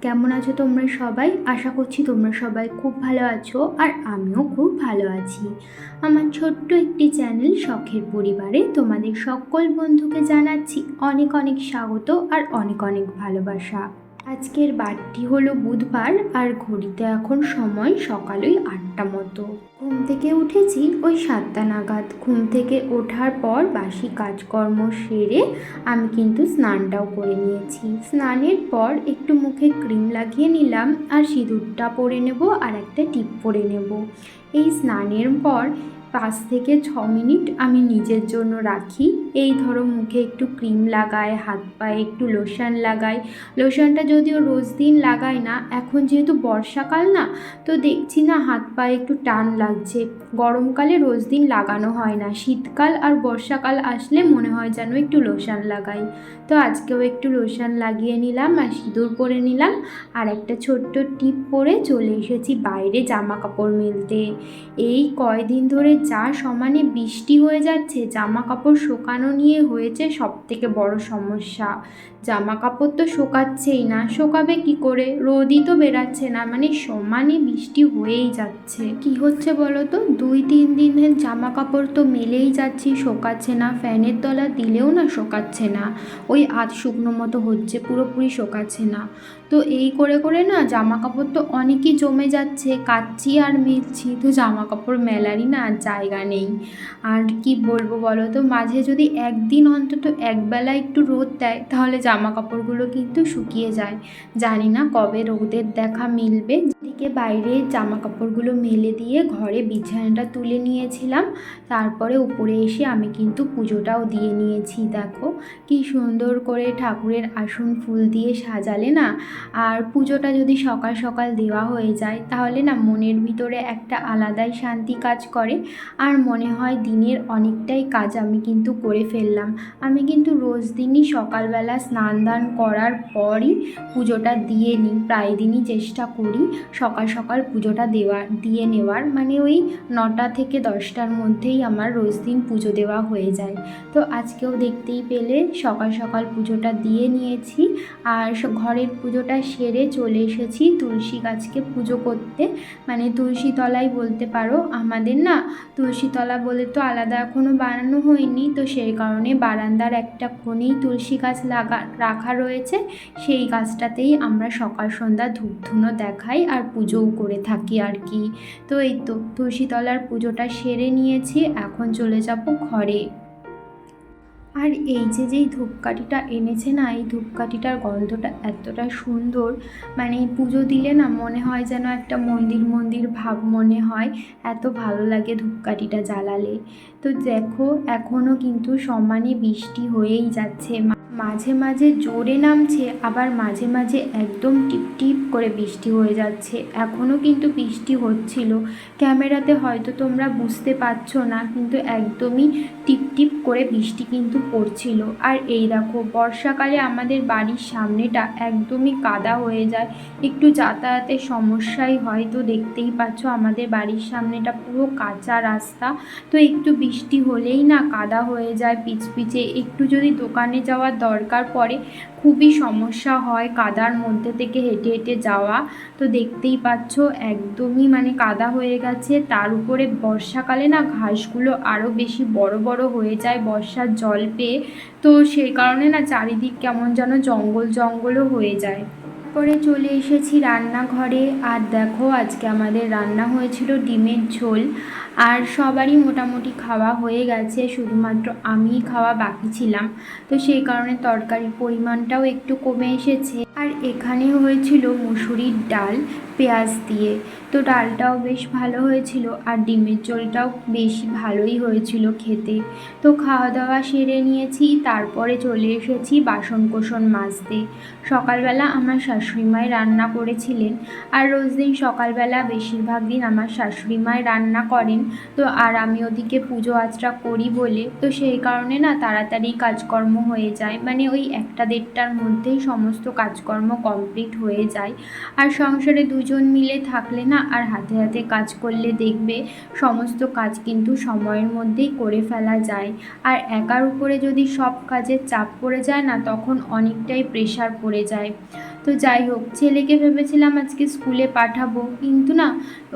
কেমন আছো তোমরা সবাই? আশা করছি তোমরা সবাই খুব ভালো আছো আর আমিও খুব ভালো আছি। আমার ছোট্ট একটি চ্যানেল শখের পরিবারে তোমাদের সকল বন্ধুকে জানাচ্ছি অনেক অনেক স্বাগত আর অনেক অনেক ভালোবাসা। আজকের বারটি হলো বুধবার আর ঘড়িতে এখন সময় সকাল ওই আটটা মতো। ঘুম থেকে উঠেছি ওই সাতটা নাগাদ। ঘুম থেকে ওঠার পর বাসি কাজকর্ম সেরে আমি কিন্তু স্নানটাও করে নিয়েছি। স্নানের পর একটু মুখে ক্রিম লাগিয়ে নিলাম আর সিঁদুরটা পরে নেব আর একটা টিপ পরে নেব। এই স্নানের পর পাঁচ থেকে ছ মিনিট আমি নিজের জন্য রাখি। এই ধরো মুখে একটু ক্রিম লাগাই, হাত পায়ে একটু লোশন লাগাই। লোশনটা যদিও রোজ দিন লাগাই না, এখন যেহেতু বর্ষাকাল না, তো দেখছি না হাত পায়ে একটু টান লাগছে। গরমকালে রোজ দিন লাগানো হয় না। শীতকাল আর বর্ষাকাল আসলে মনে হয় যেন একটু লোশন লাগাই। তো আজকেও একটু লোশন লাগিয়ে নিলাম, আর সিঁদুর পরে নিলাম। আর একটা ছোট্ট টিপ পরে চলে এসেছি বাইরে জামা কাপড় মেলতে। এই কয়দিন ধরে যা সমানে বৃষ্টি হয়ে যাচ্ছে জামা কাপড় শুকানো নিয়ে হয়েছে সব থেকে বড় সমস্যা। জামা কাপড় তো শোকাচ্ছেই না, শোকাবে কি করে? রোদই তো বেরাচ্ছে না মানে সমানে বৃষ্টি হয়েই যাচ্ছে। কি হচ্ছে বলো তো? দুই তিন দিনের জামা কাপড় তো মেলেই যাচ্ছি, শোকাচ্ছে না, ফ্যানের তলা দিলেও না শোকাচ্ছে না। ওই আধ শুকনো মতো হচ্ছে, পুরোপুরি শোকাচ্ছে না। তো এই করে করে না জামা কাপড় তো অনেকই জমে যাচ্ছে, কাচ্ছি আর মেলছি, তো জামা কাপড় মেলারই না আর জায়গা নেই। আর কি বলব বলো তো? মাঝে যদি একদিন অন্তত একবেলা একটু রোদ দেয়, তাহলে জামা কাপড়গুলো কিন্তু শুকিয়ে যায়। জানি না কবে রোদের দেখা মিলবে। এদিকে বাইরে জামা কাপড়গুলো মেলে দিয়ে ঘরে বিছানাটা তুলে নিয়েছিলাম। তারপরে উপরে এসে আমি কিন্তু পুজোটাও দিয়ে নিয়েছি, দেখো। কি সুন্দর করে ঠাকুরের আসন ফুল দিয়ে সাজালে না? আর পুজোটা যদি সকাল সকাল দেওয়া হয়ে যায়, তাহলে না মনের ভিতরে একটা আলাদাই শান্তি কাজ করে। আর মনে হয় দিনের অনেকটাই কাজ আমি কিন্তু করে ফেললাম। আমি কিন্তু রোজ দিনই সকালবেলা স্নান দান করার পরই পুজোটা দিয়ে নিই, প্রায় দিনই চেষ্টা করি। সকাল সকাল পুজোটা দেওয়ার দিয়ে নেওয়ার। মানে ওই নটা থেকে দশটার মধ্যেই আমার রোজ দিন পুজো দেওয়া হয়ে যায়। তো আজকেও দেখতেই পেলে, সকাল সকাল পুজোটা দিয়ে নিয়েছি। আর ঘরের পুজোটা সেরে চলে এসেছি তুলসী গাছকে পুজো করতে। মানে তুলসী তলাই বলতে পারো, আমাদের না তুলসী তলা বলে তো আলাদা এখনও বানানো হয়নি। তো সেই কারণে বারান্দার একটা কোণেই তুলসী গাছ লাগা, রাখা রয়েছে। সেই গাছটাতেই আমরা সকাল সন্ধ্যা ধূপ ধুনো দেখাই। আর পুজোও করে থাকি আর কি। তো এই তো তুলসীতলার পুজোটা সেরে নিয়েছি, এখন চলে যাব ঘরে। আর এই যে যেই ধূপকাঠিটা এনেছে না, এই ধূপকাঠিটার গন্ধটা এতটা সুন্দর মানে পুজো দিলে না মনে হয় যেন একটা মন্দির মন্দির ভাব মনে হয়, এত ভালো লাগে ধূপকাঠিটা জ্বালালে। তো দেখো এখনও কিন্তু সমানে বৃষ্টি হয়েই যাচ্ছে মাঝে মাঝে জোরে নামছে, আবার মাঝে মাঝে একদম টিপ টিপ করে বৃষ্টি হয়ে যাচ্ছে। এখনও কিন্তু বৃষ্টি হচ্ছিল। ক্যামেরাতে হয়তো তোমরা বুঝতে পারছ না, কিন্তু একদমই টিপ টিপ করে বৃষ্টি কিন্তু পড়ছিল। আর এই দেখো, বর্ষাকালে আমাদের বাড়ির সামনেটা একদমই কাদা হয়ে যায়। একটু যাতায়াতের সমস্যাই হয়, তো দেখতেই পাচ্ছ আমাদের বাড়ির সামনেটা পুরো কাঁচা রাস্তা। তো একটু বৃষ্টি হলেই না কাদা হয়ে যায় পিচপিচে একটু যদি দোকানে যাওয়ার দরকার পড়ে, খুবই সমস্যা হয় কাদার মধ্যে থেকে হেঁটে হেঁটে যাওয়া। তো দেখতেই পাচ্ছ একদমই মানে কাদা হয়ে গেছে। তার উপরে বর্ষাকালে না ঘাসগুলো আরও বেশি বড় বড় হয়ে যায় বর্ষার জল পেয়ে। তো সেই কারণে না চারিদিক কেমন যেন জঙ্গল জঙ্গলও হয়ে যায়। পরে চলে এসেছি রান্নাঘরে। আর দেখো, আজকে আমাদের রান্না হয়েছিল ডিমের ঝোল। আর সবারই মোটামুটি খাওয়া হয়ে গেছে, শুধুমাত্র আমি খাওয়া বাকি ছিলাম। তো সেই কারণে তরকারির পরিমাণটাও একটু কমে এসেছে। আর এখানে হয়েছিল মুসুরির ডাল। পেঁয়াজ দিয়ে। তো ডালটাও বেশ ভালো হয়েছিল আর ডিমের ঝোলটাও বেশ ভালোই হয়েছিল খেতে। তো খাওয়া দাওয়া সেরে নিয়েছি, তারপরে চলে এসেছি বাসন কোসন মাজতে। সকালবেলা আমার শাশুড়ি মাই রান্না করেছিলেন আর রোজ দিন সকালবেলা বেশিরভাগ দিন আমার শাশুড়ি মাই রান্না করেন। তো আর আমি ওদিকে পুজো আচরা করি বলে। তো সেই কারণে না তাড়াতাড়ি কাজকর্ম হয়ে যায়। মানে ওই একটা দেড়টার মধ্যেই সমস্ত কাজকর্ম কমপ্লিট হয়ে যায়। আর সংসারে দুজন মিলে থাকলে না, আর হাতে হাতে কাজ করলে দেখবে সমস্ত কাজ কিন্তু সময়ের মধ্যেই করে ফেলা যায়। আর একার উপরে যদি সব কাজের চাপ পড়ে যায় না, তখন অনেকটাই প্রেশার পড়ে যায়। তো যাই হোক, ছেলেকে ভেবেছিলাম আজকে স্কুলে পাঠাবো। কিন্তু না,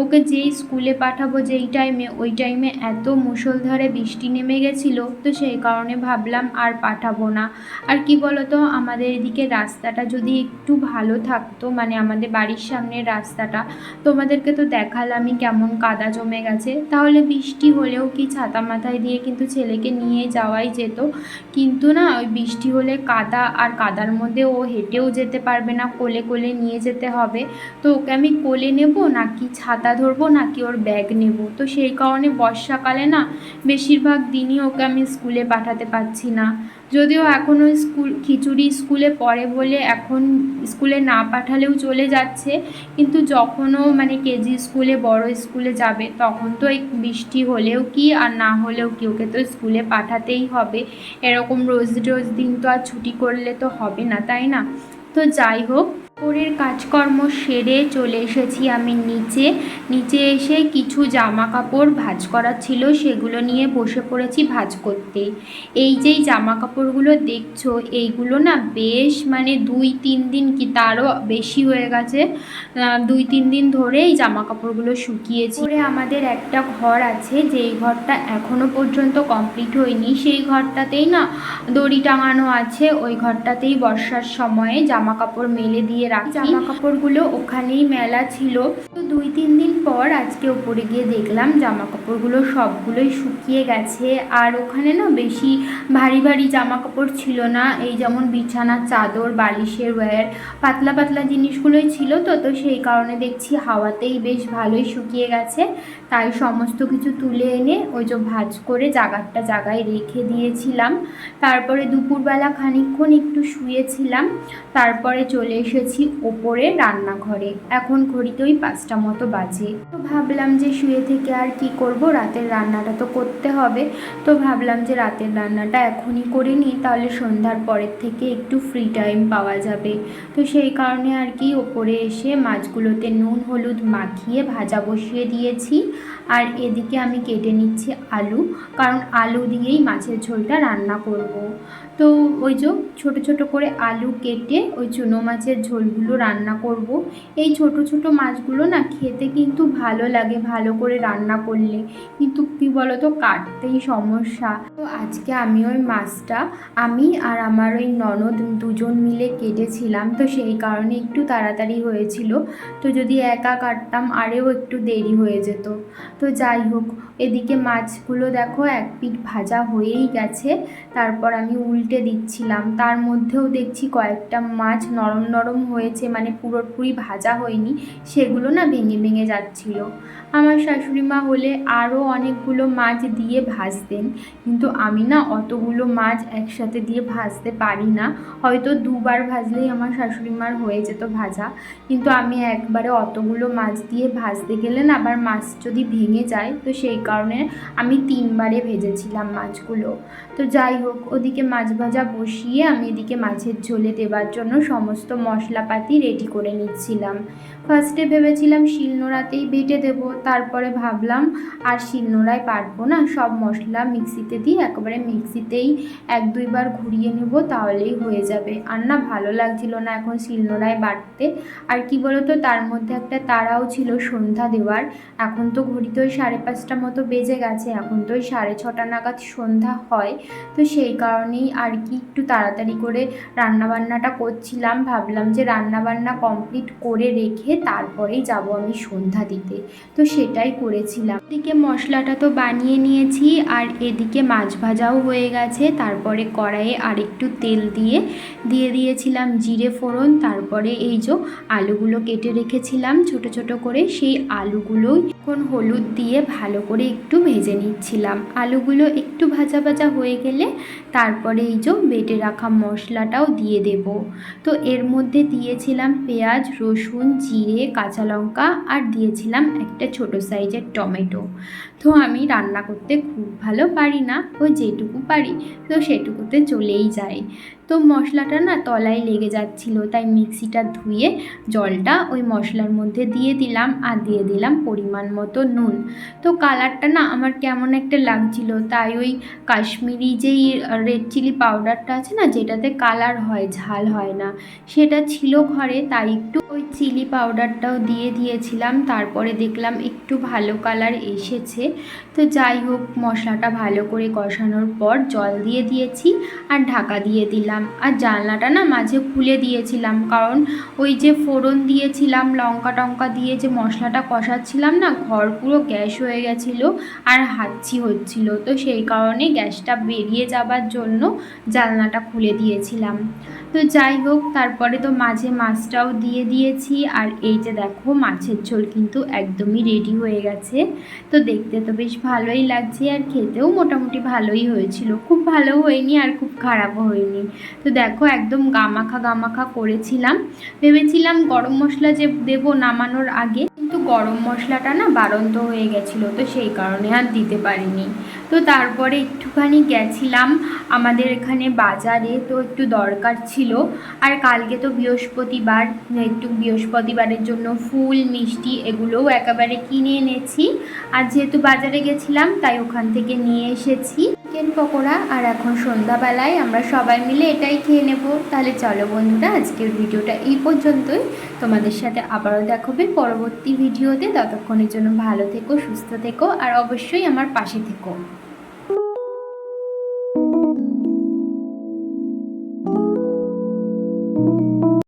ওকে যেই স্কুলে পাঠাবো যেই টাইমে ওই টাইমে এত মুষলধারে বৃষ্টি নেমে গেছিল, তো সেই কারণে ভাবলাম আর পাঠাবো না। আর কি বলতো, আমাদের এদিকে রাস্তাটা যদি একটু ভালো থাকতো মানে আমাদের বাড়ির সামনের রাস্তাটা, তোমাদেরকে তো দেখালামই কেমন কাদা জমে গেছে। তাহলে বৃষ্টি হলেও কি ছাতা মাথায় দিয়ে কিন্তু ছেলেকে নিয়ে যাওয়াই যেত? কিন্তু না, ওই বৃষ্টি হলে কাদা আর কাদার মধ্যে ও হেঁটেও যেতে পারবে না কোলে কোলে নিয়ে যেতে হবে। তো ওকে আমি কোলে নেব নাকি ছাতা ধরবো নাকি ওর ব্যাগ নেব। তো সেই কারণে বর্ষাকালে না বেশিরভাগ দিনই ওকে আমি স্কুলে পাঠাতে পারছি না। যদিও এখন ওই স্কুল, খিচুড়ি স্কুলে পড়ে বলে এখন স্কুলে না পাঠালেও চলে যাচ্ছে। কিন্তু যখনও মানে কেজি স্কুলে, বড় স্কুলে যাবে, তখন তো এই বৃষ্টি হলেও কি আর না হলেও কি, ওকে তো স্কুলে পাঠাতেই হবে। এরকম রোজ রোজ দিন তো আর ছুটি করলে তো হবে না, তাই না? তো যাই হোক উপরের কাজকর্ম সেরে চলে এসেছি আমি নিচে। নিচে এসে কিছু জামা কাপড় ভাঁজ করা ছিল, সেগুলো নিয়ে বসে পড়েছি ভাঁজ করতে। এই যেই জামা কাপড়গুলো দেখছ, এইগুলো না বেশ মানে দুই, তিন দিন কি তারও বেশি হয়ে গেছে। দুই, তিন দিন ধরে এই জামা কাপড়গুলো শুকিয়েছি আমাদের একটা ঘর আছে, যেই ঘরটা এখনও পর্যন্ত কমপ্লিট হয়নি। সেই ঘরটাতেই না দড়ি টাঙানো আছে, ওই ঘরটাতেই বর্ষার সময়ে জামা কাপড় মেলে দিয়ে রাখি জামা কাপড়গুলো ওখানেই মেলা ছিল। তো দুই, তিন দিন পর আজকে ওপরে গিয়ে দেখলাম জামা কাপড়গুলো সবগুলোই শুকিয়ে গেছে। আর ওখানে না বেশি ভারী ভারী জামা কাপড় ছিল না। এই যেমন বিছানার চাদর, বালিশের ওয়্যার, পাতলা পাতলা জিনিসগুলোই ছিল তো তো সেই কারণে দেখছি হাওয়াতেই বেশ ভালোই শুকিয়ে গেছে। তাই সমস্ত কিছু তুলে এনে ওই যে ভাঁজ করে জাগারটা জাগায় রেখে দিয়েছিলাম। তারপরে দুপুরবেলা খানিকক্ষণ একটু শুয়েছিলাম। তারপরে চলে এসেছি ওপরে রান্নাঘরে। এখন ঘড়িতে ওই পাঁচটা মতো বাজে। তো ভাবলাম যে শুয়ে থেকে আর কি করব? রাতের রান্নাটা তো করতে হবে। তো ভাবলাম যে রাতের রান্নাটা এখনই করে নিই, তাহলে সন্ধ্যার পরের থেকে একটু ফ্রি টাইম পাওয়া যাবে। তো সেই কারণে আর কি ওপরে এসে মাছগুলোতে নুন, হলুদ মাখিয়ে ভাজা বসিয়ে দিয়েছি। আর এদিকে আমি কেটে নিচ্ছি আলু, কারণ আলু দিয়েই মাছের ঝোলটা রান্না করব। তো ওই যে ছোট ছোট করে আলু কেটে ওই চুনো মাছের ঝোলগুলো রান্না করব। এই ছোট ছোট মাছগুলো না খেতে কিন্তু ভালো লাগে ভালো করে রান্না করলে কিন্তু কী বলতো, কাটতেই সমস্যা আজকে আমি ওই মাছটা, আমি আর আমার ওই ননদ দুজন মিলে কেটেছিলাম, তো সেই কারণে একটু তাড়াতাড়ি হয়েছিল। তো যদি একা কাটতাম, আরেও একটু দেরি হয়ে যেত। তো যাই হোক, এদিকে মাছগুলো দেখো, এক পিঠ ভাজা হয়েই গেছে। তারপর আমি উল্টে দিচ্ছিলাম। তার মধ্যেও দেখছি কয়েকটা মাছ নরম নরম হয়েছে মানে পুরোপুরি ভাজা হয়নি, সেগুলো না ভেঙে ভেঙে যাচ্ছিল। আমার শাশুড়ি মা হলে আরও অনেকগুলো মাছ দিয়ে ভাজতেন, কিন্তু আমি না অতগুলো মাছ একসাথে দিয়ে ভাজতে পারি না। হয়তো দুবার ভাজলেই আমার শাশুড়ি মার হয়ে যেত ভাজা। কিন্তু আমি একবারে অতগুলো মাছ দিয়ে ভাজতে গেলে না আবার মাছ যদি ভেঙে যায়, তো সেই কারণে আমি তিনবারে ভেজেছিলাম মাছগুলো। তো যাই হোক, ওদিকে মাছ ভাজা বসিয়ে আমি এদিকে মাছের ঝোলে দেবার জন্য সমস্ত মশলাপাতি রেডি করে নিচ্ছিলাম। ফার্স্টে ভেবেছিলাম শিলনোড়াতেই বেটে দেব, তারপরে ভাবলাম আর শিলনোড়ায় পারব না, সব মশলা মিক্সিতে দিয়ে একেবারে মিক্সিতেই এক দুইবার ঘুরিয়ে নেব, তাহলেই হয়ে যাবে। আর না, ভালো লাগছিল না এখন শিলনোড়ায় বাটতে আর কি বলতো, তার মধ্যে একটা তারাও ছিল সন্ধ্যা দেওয়ার। এখন তো ঘড়িতে ওই সাড়ে পাঁচটা মতো বেজে গেছে, এখন তো ওই সাড়ে ছটা নাগাদ সন্ধ্যা হয়। তো সেই কারণেই আর কি একটু তাড়াতাড়ি করে রান্নাবান্নাটা করছিলাম। ভাবলাম যে রান্নাবান্না কমপ্লিট করে রেখে তারপরেই যাব আমি সন্ধ্যা দিতে। তো সেটাই করেছিলাম। এদিকে মশলাটা তো বানিয়ে নিয়েছি, আর এদিকে মাছ ভাজাও হয়ে গেছে। তারপরে কড়াইয়ে আরেকটু তেল দিয়ে দিয়ে দিয়েছিলাম জিরে ফোড়ন। তারপরে এই যে আলুগুলো কেটে রেখেছিলাম ছোট ছোট করে, সেই আলুগুলোই এখন হলুদ দিয়ে ভালো করে একটু ভেজে নিচ্ছিলাম। আলুগুলো একটু ভাজা ভাজা হয়ে গেলে তারপরে এই যে বেটে রাখা মশলাটাও দিয়ে দেব। তো এর মধ্যে দিয়েছিলাম পেঁয়াজ, রসুন, জিরে, কাঁচা লঙ্কা আর দিয়েছিলাম একটা ছোট সাইজের টমেটো। তো আমি রান্না করতে খুব ভালো পারি না। ওই যেটুকু পারি তো সেটুকুতে চলেই যায়। তো মশলাটা না তলায় লেগে যাচ্ছিল, তাই মিক্সিটা ধুয়ে জলটা ওই মশলার মধ্যে দিয়ে দিলাম আর দিয়ে দিলাম পরিমাণ মতো নুন। তো কালারটা না আমার কেমন একটা লাগছিল, তাই ওই কাশ্মীরি যেই রেড চিলি পাউডারটা আছে না, যেটাতে কালার হয়, ঝাল হয় না, সেটা ছিল ঘরে, তাই একটু ওই চিলি পাউডারটাও দিয়ে দিয়েছিলাম, তারপরে দেখলাম একটু ভালো কালার এসেছে। তো যাই হোক, মশলাটা ভালো করে কষানোর পর জল দিয়ে দিয়েছি আর ঢাকা দিয়ে দিলাম। আর জানলাটা না মাঝে খুলে দিয়েছিলাম, কারণ ওই যে ফোড়ন দিয়েছিলাম, লঙ্কা টঙ্কা দিয়ে যে মশলাটা কষাচ্ছিলাম না, ঘর পুরো গ্যাস হয়ে গেছিল আর হাঁচি হচ্ছিল। তো সেই কারণে গ্যাসটা বেরিয়ে যাবার জন্য জানলাটা খুলে দিয়েছিলাম। তো যাই হোক, তারপরে তো মাঝে মাছটাও দিয়ে দিয়েছি। আর এই যে দেখো, মাছের ঝোল কিন্তু একদমই রেডি হয়ে গেছে। তো দেখতে তো বেশ ভালোই লাগছে আর খেতেও মোটামুটি ভালোই হয়েছিল। খুব ভালো হয়নি আর খুব খারাপও হয়নি। তো দেখো একদম গামাখা গামাখা করেছিলাম। ভেবেছিলাম গরম মশলা যে দেবো নামানোর আগে, কিন্তু গরম মশলাটা না বাড়ন্ত হয়ে গেছিল, তো সেই কারণে আর দিতে পারিনি। তো তারপরে একটুখানি গেছিলাম আমাদের এখানে বাজারে, তো একটু দরকার ছিল। আর কালকে তো বৃহস্পতিবার, একটু বৃহস্পতিবারের জন্য ফুল, মিষ্টি এগুলোও একেবারে কিনে এনেছি। আর যেহেতু বাজারে গেছিলাম, তাই ওখান থেকে নিয়ে এসেছি। চিকেন পকোড়া আর এখন সন্ধ্যাবেলায় আমরা সবাই মিলে এটাই খেয়ে নেব। তাহলে চলো বন্ধুরা, আজকের ভিডিওটা এই পর্যন্তই। তোমাদের সাথে আবারও দেখাবে পরবর্তী ভিডিওতে। ততক্ষণের জন্য ভালো থেকো, সুস্থ থেকো, আর অবশ্যই আমার পাশে থেকো।